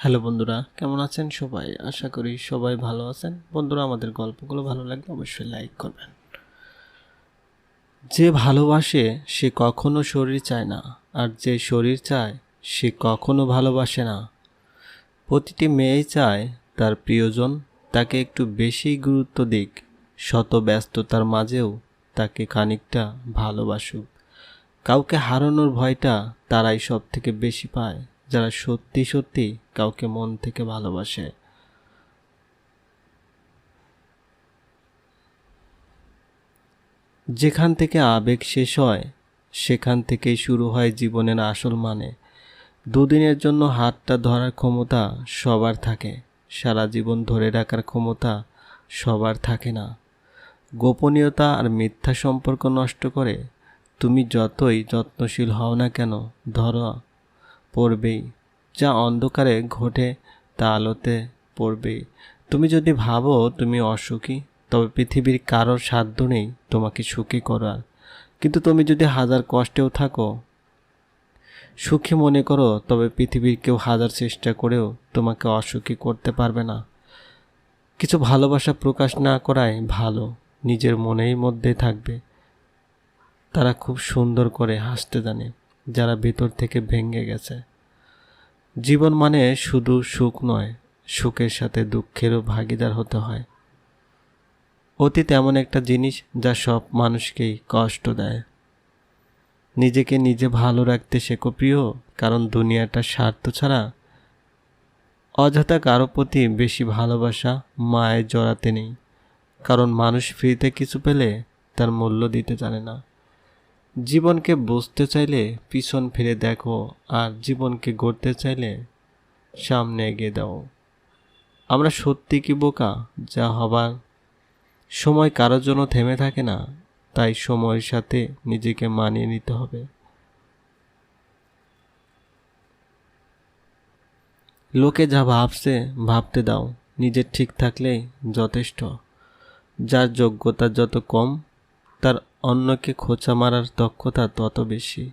Hello বন্ধুরা, কেমন আছেন সবাই? আশা করি সবাই ভালো আছেন। বন্ধুরা, আমাদের গল্পগুলো ভালো লাগলে অবশ্যই লাইক করবেন। যে ভালোবাসে, সে কখনো শরীর চায় না। আর যে শরীর চায়, সে কখনো ভালোবাসে না। প্রতিটি মেয়েই চায় তার প্রিয়জন, তাকে একটু বেশি গুরুত্ব দিক। শত ব্যস্ততার মাঝেও তাকে খানিকটা ভালোবাসুক। কাউকে হারানোর ভয়টা তারাই সব থেকে বেশি পায়। যারা সত্যি সত্যি কাউকে মন থেকে ভালোবাসে। যেখান থেকে আবেগ শেষ হয়, সেখান থেকেই শুরু হয় জীবনের আসল মানে। দুদিনের জন্য হাতটা ধরার ক্ষমতা সবার থাকে। সারা জীবন ধরে রাখার ক্ষমতা সবার থাকে না। গোপনীয়তা আর মিথ্যা সম্পর্ক নষ্ট করে তুমি যতই যত্নশীল হও না কেন, ধরা পড়বেই, যা অন্ধকারে ঘটে তা আলোতে পড়বেই। তুমি যদি ভাবো তুমি অসুখী, তবে পৃথিবীর কারোর সাধ্য নেই তোমাকে সুখী করার। কিন্তু তুমি যদি হাজার কষ্টেও থাকো, সুখী মনে করো, তবে পৃথিবীর কেউ হাজার চেষ্টা করেও তোমাকে অসুখী করতে পারবে না। কিছু ভালোবাসা প্রকাশ না করাই ভালো, নিজের মনেই মধ্যে থাকবে। তারা খুব সুন্দর করে হাসতে জানে। যারা ভেতর থেকে ভেঙে গেছে। জীবন মানে শুধু সুখ নয়, সুখের সাথে দুঃখেরও ভাগিদার হতে হয়। অতীত এমন একটা জিনিস যা সব মানুষকেই কষ্ট দেয়। নিজেকে নিজে ভালো রাখতে শেখো প্রিয়, কারণ দুনিয়াটা স্বার্থ ছাড়া অযথা কারও প্রতি বেশি ভালোবাসা মায়ের জড়াতে নেই। কারণ মানুষ ফ্রিতে কিছু পেলে তার মূল্য দিতে জানে না। জীবনকে বুঝতে চাইলে পিছন ফিরে দেখো, আর জীবনকে গড়তে চাইলে সামনে এগিয়ে দাও। আমরা সত্যি কি বোকা? যা হবার। সময় কারোর জন্য থেমে থাকে না, তাই সময়ের সাথে নিজেকে মানিয়ে নিতে হবে। লোকে যা ভাবছে, ভাবতে দাও। নিজের ঠিক থাকলেই যথেষ্ট। যার যোগ্যতা যত কম, তার অন্যকে খোঁচা মারার দক্ষতা তত বেশি।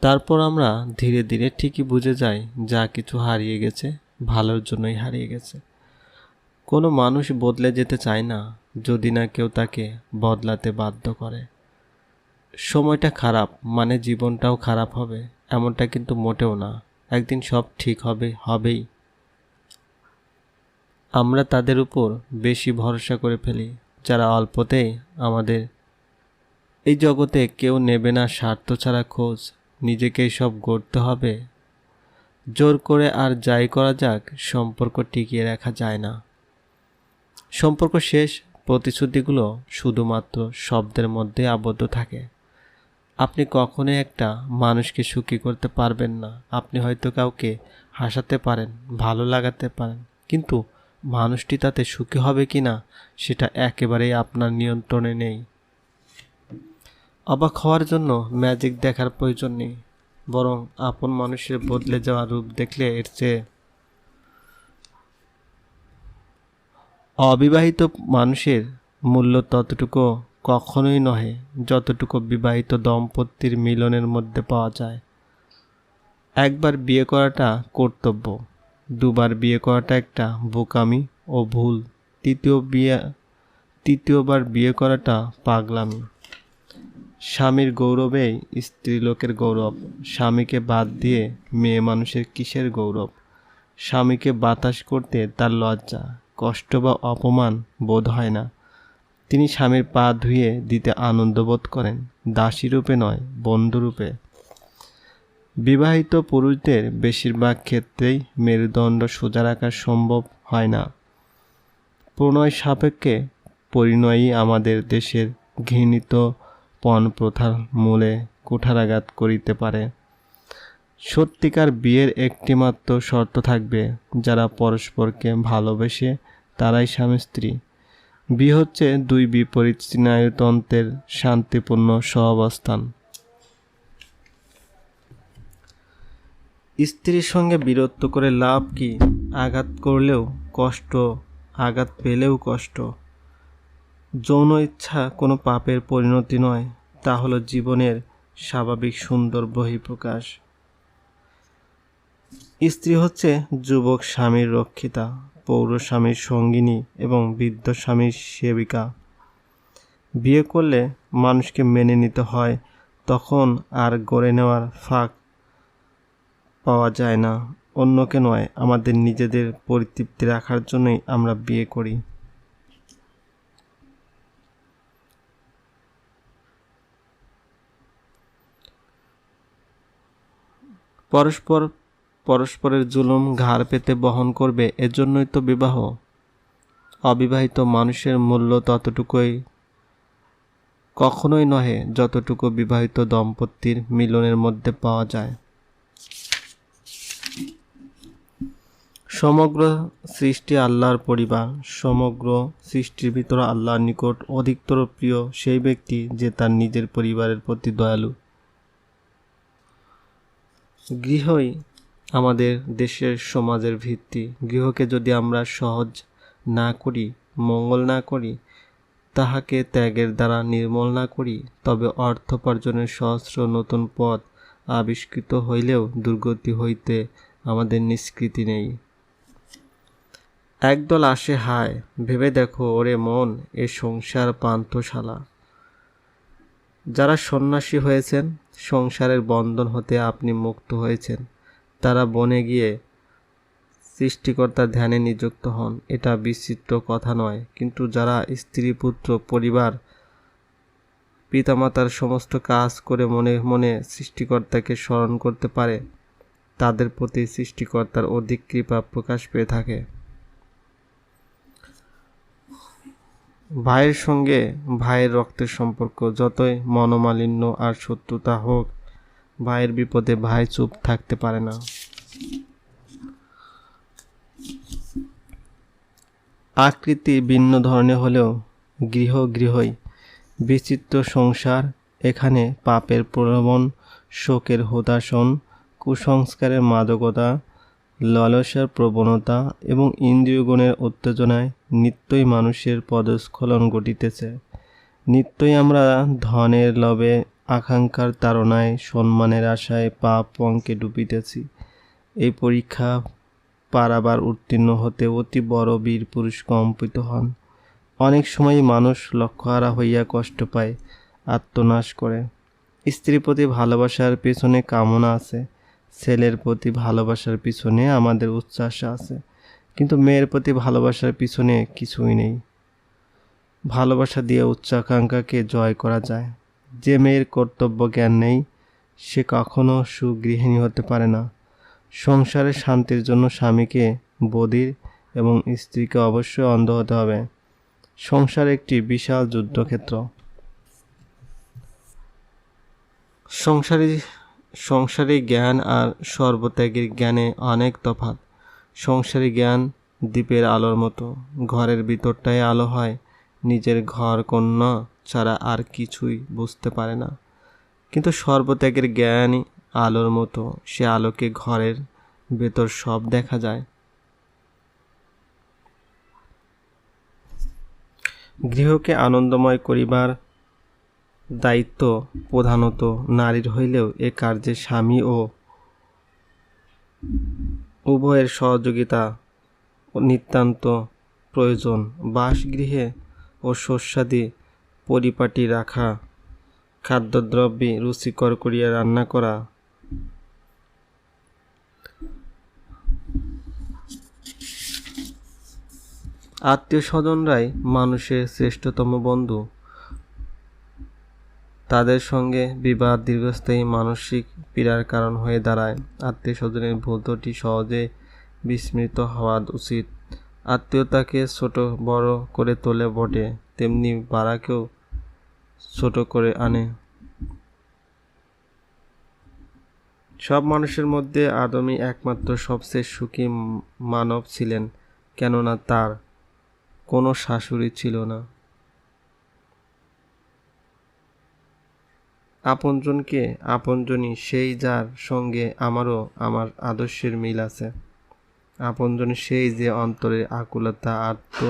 তারপর আমরা ধীরে ধীরে ঠিকই বুঝে যাই, যা কিছু হারিয়ে গেছে, ভালোর জন্যই হারিয়ে গেছে। কোনো মানুষ বদলে যেতে চায় না, যদি না কেউ তাকে বদলাতে বাধ্য করে। সময়টা খারাপ মানে জীবনটাও খারাপ হবে, এমনটা কিন্তু মোটেও না। একদিন সব ঠিক হবে, হবেই। আমরা তাদের উপর বেশি ভরসা করে ফেলি, যারা অল্পতেই আমাদের এই জগতে কেউ নেবে না স্বার্থ ছাড়া খোঁজ, নিজেকেই সব গড়তে হবে। জোর করে আর যাই করা যাক, সম্পর্ক টিকিয়ে রাখা যায় না। সম্পর্ক শেষ, প্রতিশ্রুতিগুলো শুধুমাত্র শব্দের মধ্যে আবদ্ধ থাকে। আপনি কখনোই একটা মানুষকে সুখী করতে পারবেন না। আপনি হয়তো কাউকে হাসাতে পারেন, ভালো লাগাতে পারেন, কিন্তু মানুষটি তাতে সুখী হবে কি না সেটা একেবারেই আপনার নিয়ন্ত্রণে নেই। অবাক হওয়ার জন্য ম্যাজিক দেখার প্রয়োজন নেই, বরং আপন মানুষের বদলে যাওয়া রূপ দেখলে এর চেয়ে অবিবাহিত মানুষের মূল্য ততটুকু কখনোই নহে, যতটুকু বিবাহিত দম্পতির মিলনের মধ্যে পাওয়া যায়। একবার বিয়ে করাটা কর্তব্য, দুবার বিয়ে করাটা একটা বোকামি ও ভুল, তৃতীয় বিয়ে, তৃতীয়বার বিয়ে করাটা পাগলামি। স্বামীর গৌরবেই স্ত্রীলোকের গৌরব, স্বামীকে বাদ দিয়ে মেয়ে মানুষের কিসের গৌরব? স্বামীকে বাতাস করতে তার লজ্জা, কষ্ট বা অপমান বোধ হয় না। তিনি স্বামীর পা ধুয়ে দিতে আনন্দ বোধ করেন দাসী রূপে নয়, বন্ধুরূপে। বিবাহিত পুরুষদের বেশিরভাগ ক্ষেত্রেই মেরুদণ্ড সোজা রাখা সম্ভব হয় না। প্রণয় সাপেক্ষে পরিণয়ই আমাদের দেশের ঘৃণিত পণ প্রথার মূলে কুঠারাঘাত করিতে পারে। সত্যিকার বিয়ের একটিমাত্র শর্ত থাকবে, যারা পরস্পরকে ভালোবেসে তারাই স্বামী স্ত্রী। বিয়ে হচ্ছে দুই বিপরীত স্নায়ুতন্ত্রের শান্তিপূর্ণ সহাবস্থান। স্ত্রীর সঙ্গে বিরক্ত করে লাভ কি? আঘাত করলেও কষ্ট, আঘাত পেলেও কষ্ট। যৌন ইচ্ছা কোনো পাপের পরিণতি নয়। তা হলো জীবনের স্বাভাবিক সুন্দর বহিঃপ্রকাশ। স্ত্রী হচ্ছে যুবক স্বামীর রক্ষিতা, পৌর স্বামীর সঙ্গিনী এবং বৃদ্ধ স্বামীর সেবিকা। বিয়ে করলে মানুষকে মেনে নিতে হয়, তখন আর গড়ে নেওয়ার ফাঁক পাওয়া যায় না। অন্যকে নয়, আমাদের নিজেদের পরিতৃপ্তি রাখার জন্যই আমরা বিয়ে করি। পরস্পর পরস্পরের জুলুম ঘাড় পেতে বহন করবে, এজন্যই তো বিবাহ। অবিবাহিত মানুষের মূল্য ততটুকুই কখনোই নহে যতটুকু বিবাহিত দম্পতির মিলনের মধ্যে পাওয়া যায়। সমগ্র সৃষ্টি আল্লাহর পরিবার, সমগ্র সৃষ্টির ভিতর আল্লাহর নিকট অধিকতর প্রিয় সেই ব্যক্তি যে তার নিজের পরিবারের প্রতি দয়ালু। গৃহই আমাদের দেশের সমাজের ভিত্তি। গৃহকে যদি আমরা সহজ না করি, মঙ্গল না করি, তাহাকে ত্যাগের দ্বারা নির্মল না করি, তবে অর্থ উপার্জনের সহস্র নতুন পথ আবিষ্কৃত হইলেও দুর্গতি হইতে আমাদের নিষ্কৃতি নেই। একদল আসে, হায়, ভেবে দেখো, ওরে মন, এ সংসার পান্থশালা। যারা সন্ন্যাসী হয়েছেন সংসারের বন্ধন হতে আপনি মুক্ত হয়েছেন। তারা বনে গিয়ে সৃষ্টিকর্তার ধ্যানে নিযুক্ত হন। এটা বিচিত্র কথা নয়, কিন্তু যারা স্ত্রী, পুত্র, পরিবার, পিতামাতার সমস্ত কাজ করে মনে মনে সৃষ্টিকর্তাকে স্মরণ করতে পারে, তাদের প্রতি সৃষ্টিকর্তার অধিক কৃপা প্রকাশ পেয়ে থাকে। ভাইয়ের সঙ্গে ভাইয়ের রক্তের সম্পর্ক যতই মনোমালিন্য আর শত্রুতা হোক, ভাইয়ের বিপদে ভাই চুপ থাকতে পারে না। আকৃতি ভিন্ন ধরনের হলেও গৃহ গৃহই। বিচিত্র সংসার, এখানে পাপের প্রলোভন, শোকের হোদাসন, কুসংস্কারের মাদকতা, লালসার প্রবণতা এবং ইন্দ্রিয়গুণের উত্তেজনায় নিত্যই মানুষের পদস্খলন ঘটিতেছে। নিত্যই আমরা ধনের লোভে আকাঙ্ক্ষার তাড়নায়, সম্মানের আশায় পাপ পঙ্কে ডুবিতেছি। এই পরীক্ষা পারাবার উত্তীর্ণ হতে অতি বড় বীর পুরুষ কম্পিত হন। অনেক সময় মানুষ লক্ষ্যহারা হইয়া কষ্ট পায়, আত্মনাশ করে। স্ত্রীর প্রতি ভালোবাসার পেছনে কামনা আছে, ছেলের প্রতি ভালোবাসার পিছনে আমাদের উচ্ছ্বাস আছে। কিন্তু মেয়ের প্রতি ভালোবাসার পিছনে কিছুই নেই। ভালোবাসা দিয়ে উচ্চাকাঙ্ক্ষাকে জয় করা যায়। যে মেয়ের কর্তব্য জ্ঞান নেই, সে কখনো সুগৃহিণী হতে পারে না। সংসারে শান্তির জন্য স্বামীকে বধির এবং স্ত্রীকে অবশ্যই অন্ধ হতে হবে। সংসার একটি বিশাল যুদ্ধক্ষেত্র। সংসারী সংসারী জ্ঞান আর সর্বত্যাগীর জ্ঞানে অনেক তফাৎ। সংসারী জ্ঞান দ্বীপের আলোর মতো। ঘরের ভিতরটায় আলো হয়, নিজের ঘর কন্যা ছাড়া আর কিছুই বুঝতে পারে না। কিন্তু সর্বত্যাগের জ্ঞানই আলোর মতো সে আলোকে ঘরের ভেতর সব দেখা যায়। গৃহকে আনন্দময় করিবার দায়িত্ব প্রধানত নারীর হইলেও এ কার্যে স্বামী ও উভয়ের সহযোগিতা নিতান্ত প্রয়োজন। বাসগৃহে ও শস্যাদি পরিপাটি রাখা, খাদ্যদ্রব্যে রুচিকর করিয়া রান্না করা। আত্মীয় স্বজনরাই মানুষের শ্রেষ্ঠতম বন্ধু। তাদের সঙ্গে বিবাদ দীর্ঘস্থায়ী মানসিক পীড়ার কারণ হয়ে দাঁড়ায়। আত্মীয় স্বজনের ভুল ত্রুটি সহজে বিস্মৃত হওয়া উচিত। আত্মীয়তাকে ছোট বড় করে তোলে বটে, তেমনি বাড়াকেও ছোট করে আনে। সব মানুষের মধ্যে আদমই একমাত্র সবচেয়ে সুখী মানব ছিলেন, কেননা তার কোনো শাশুড়ি ছিল না। আপনজনকে আপনজনই সেই যার সঙ্গে আমারও আমার আদর্শের মিল আছে। আপনজন সেই যে অন্তরের আকুলতা আত্ম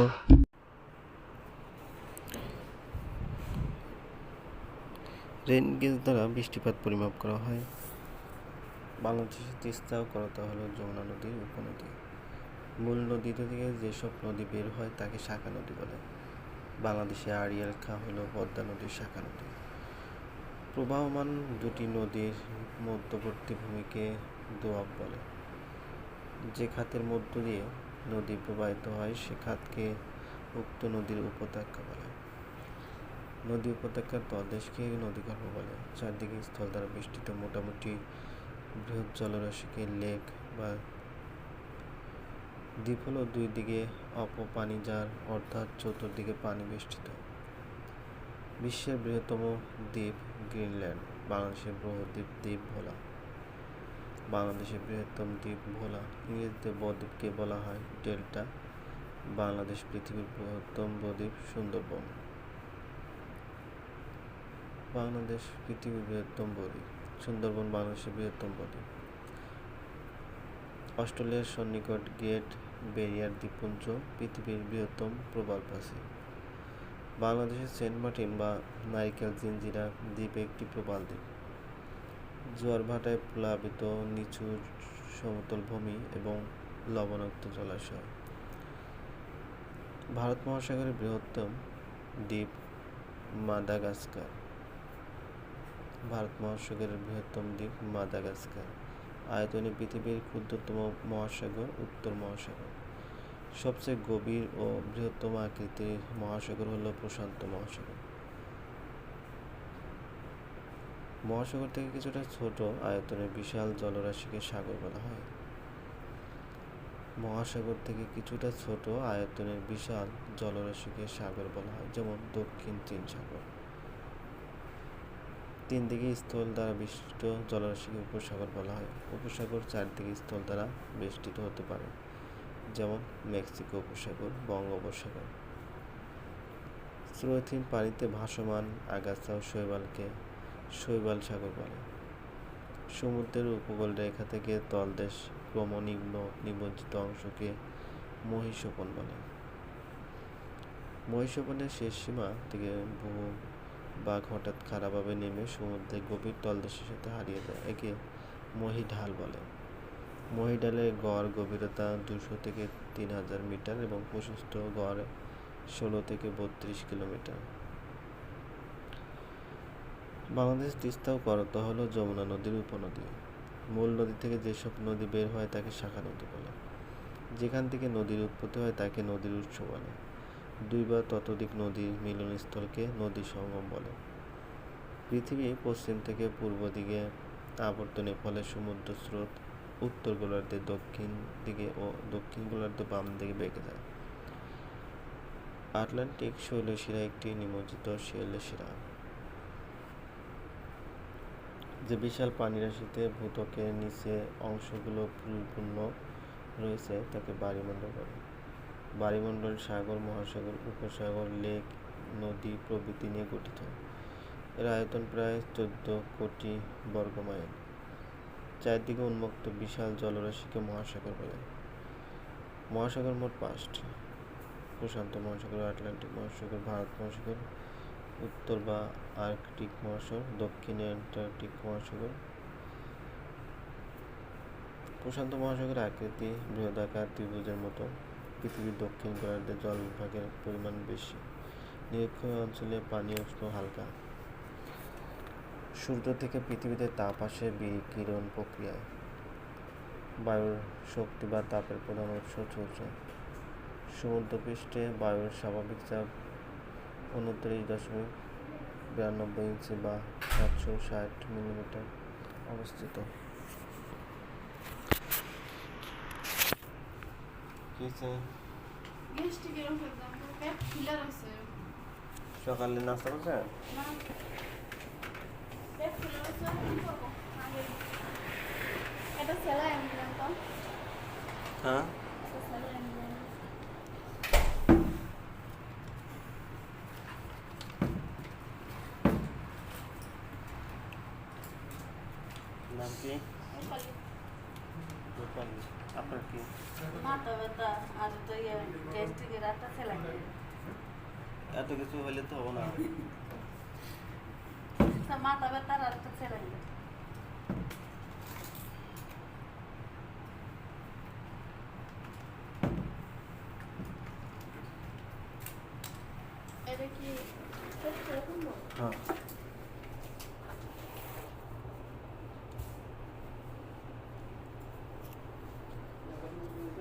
রেন গেজ দ্বারা বৃষ্টিপাত পরিমাপ করা হয়। বাংলাদেশের তিস্তা ও করতা হলো যমুনা নদীর উপনদী। মূল নদী থেকে যেসব নদী বের হয় তাকে শাখা নদী বলে। বাংলাদেশে আড়িয়াল খাঁ হলো পদ্মা নদীর শাখা নদী। প্রবাহমান দুটি নদীর মধ্যবর্তী ভূমিকে দোয়াব বলে। যে খাতের মধ্য দিয়ে নদী প্রবাহিত হয়, সে খাতকে উক্ত নদীর উপত্যকা বলে। নদী উপত্যকার তলদেশকে নদীগর্ভ বলে। চারদিকে স্থল দ্বারা বেষ্টিত মোটামুটি বৃহৎ জলরাশিকে লেক বা দ্বীপ হল দুই দিকে অপপানি যার অর্থাৎ চতুর্দিকে পানি বেষ্টিত। বিশ্বের বৃহত্তম দ্বীপ গ্রিনল্যান্ড, বাংলাদেশের বহুদ্বীপ দ্বীপ ভোলা। বাংলাদেশের বৃহত্তম দ্বীপ ভোলা, ইংরেজিতে বদ্বীপকে বলা হয় ডেল্টা। বাংলাদেশ পৃথিবীর বৃহত্তম বদ্বীপ সুন্দরবন। বাংলাদেশ পৃথিবীর বৃহত্তম বদ্বীপ, সুন্দরবন বাংলাদেশের বৃহত্তম বদ্বীপ। অস্ট্রেলিয়ার সন্নিকট গ্রেট ব্যারিয়ার দ্বীপপুঞ্জ পৃথিবীর বৃহত্তম প্রবাল প্রাচীর। বাংলাদেশের সেন্ট মার্টিন বা নারিকেল জিঞ্জিরা দ্বীপ একটি প্রবাল দ্বীপ। জোয়ার ভাটায় প্লাবিত নিচু সমতল ভূমি এবং লবণাক্ত জলাশয়। ভারত মহাসাগরের বৃহত্তম দ্বীপ মাদাগাস্কার। ভারত মহাসাগরের বৃহত্তম দ্বীপ মাদাগাস্কার। আয়তনে পৃথিবীর ক্ষুদ্রতম মহাসাগর, উত্তর মহাসাগর। সবচেয়ে গভীর ও বৃহত্তম আকৃতির মহাসাগর হলো প্রশান্ত মহাসাগর। মহাসাগর থেকে কিছুটা ছোট আয়তনের বিশাল জলরাশিকে সাগর বলা হয়। মহাসাগর থেকে কিছুটা ছোট আয়তনের বিশাল জলরাশিকে সাগর বলা হয়, যেমন দক্ষিণ চীন সাগর। তিন দিকে স্থল দ্বারা বেষ্টিত জলরাশিকে উপসাগর বলা হয়। উপসাগর চারদিকে স্থল দ্বারা বেষ্টিত হতে পারে। যেমন মেক্সিকো উপসাগর, বঙ্গোপসাগর। স্রোতহীন পানিতে ভাসমান আগাছা ও শৈবালকে শৈবাল সাগর বলে। সমুদ্রের উপকূল রেখা থেকে তলদেশ ক্রমনিম্ন নিমজ্জিত অংশকে মহিষোপন বলে। মহিষোপনের শেষ সীমা থেকে বহু বাঘ হঠাৎ খারাপভাবে নেমে সমুদ্রের গভীর তলদেশের সাথে হারিয়ে যায়, একে মহিঢাল বলে। মহিডালের গড় গভীরতা দুশো থেকে তিন হাজার মিটার এবং প্রশস্ত গড় ষোলো থেকে বত্রিশ কিলোমিটার। বাংলাদেশ তিস্তা ও করতা হলো যমুনা নদীর উপনদী। মূল নদী থেকে যেসব নদী বের হয় তাকে শাখা নদী বলে। যেখান থেকে নদীর উৎপত্তি হয় তাকে নদীর উৎস বলে। দুই বা ততোধিক নদীর মিলনস্থলকে নদী সঙ্গম বলে। পৃথিবী পশ্চিম থেকে পূর্ব দিকে আবর্তনের ফলে সমুদ্র স্রোত উত্তর গোলার্ধে দক্ষিণ দিকে ও দক্ষিণ গোলার্ধে বাম দিকে বেঁকে যায়। আটলান্টিক শৈলশিরা একটি নিমজ্জিত শৈলশিরা। যে বিশাল পানিরাশিতে ভূত্বকের নিচে অংশগুলো পরিপূর্ণ রয়েছে, তাকে বায়ুমণ্ডল বলে। বায়ুমণ্ডল সাগর, মহাসাগর, উপসাগর, লেক, নদী প্রভৃতি নিয়ে গঠিত। এর আয়তন প্রায় চোদ্দ কোটি বর্গমাইল। চারদিকে উন্মুক্ত বিশাল জলরাশিকে মহাসাগর বলে। মহাসাগর মোট পাঁচটি। প্রশান্ত মহাসাগর, আটলান্টিক মহাসাগর, ভারত মহাসাগর, উত্তর বা আর্কটিক মহাসাগর, দক্ষিণে অ্যান্টার্কটিক মহাসাগর। প্রশান্ত মহাসাগরের আকৃতি, বৃহদাকার ত্রিভুজের মতো। পৃথিবীর দক্ষিণ গোলার্ধে জল বিভাগের পরিমাণ বেশি। নিরক্ষীয় অঞ্চলে পানি উষ্ণ, হালকা। সূর্য থেকে পৃথিবীতে তাপ আসে বিকিরণ প্রক্রিয়ায়। বায়ুর শক্তি বা তাপের প্রধান উৎস সূর্য সমুদ্রপৃষ্ঠে বায়ুর স্বাভাবিক চাপ উনত্রিশ দশমিক বিরানব্বই ইঞ্চি বা সাতশো ষাট মিলিমিটার অবস্থিত। সকালে নাস্তা করছেন না পেট ফুলে রয়েছে কি করব আগে এটা সেলাই আমি দিলাম তো হ্যাঁ এটা সেলাই আমি দিলাম নাম কি রূপালি। রূপালী আপনার কি মাথা ব্যথা আর তো ইয়ে গ্যাস্ট্রিকের একটা সেলাই এত কিছু হলে তো হব না মাথা ব্যথার আর একটা সেলাই হ্যাঁ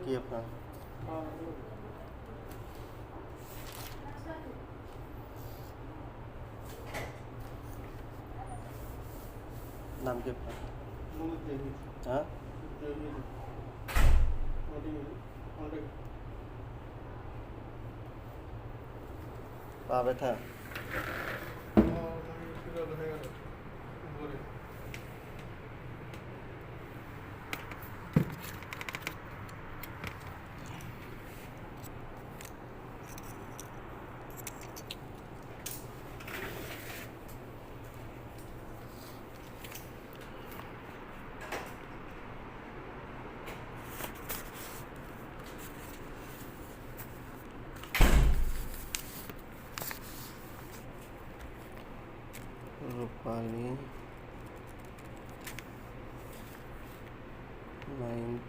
কি আপনার নাম কি আপনার হ্যাঁ গেল। ব্যথা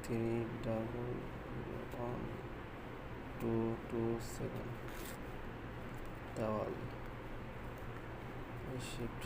three double one two two seven দেওয়াল। শিফট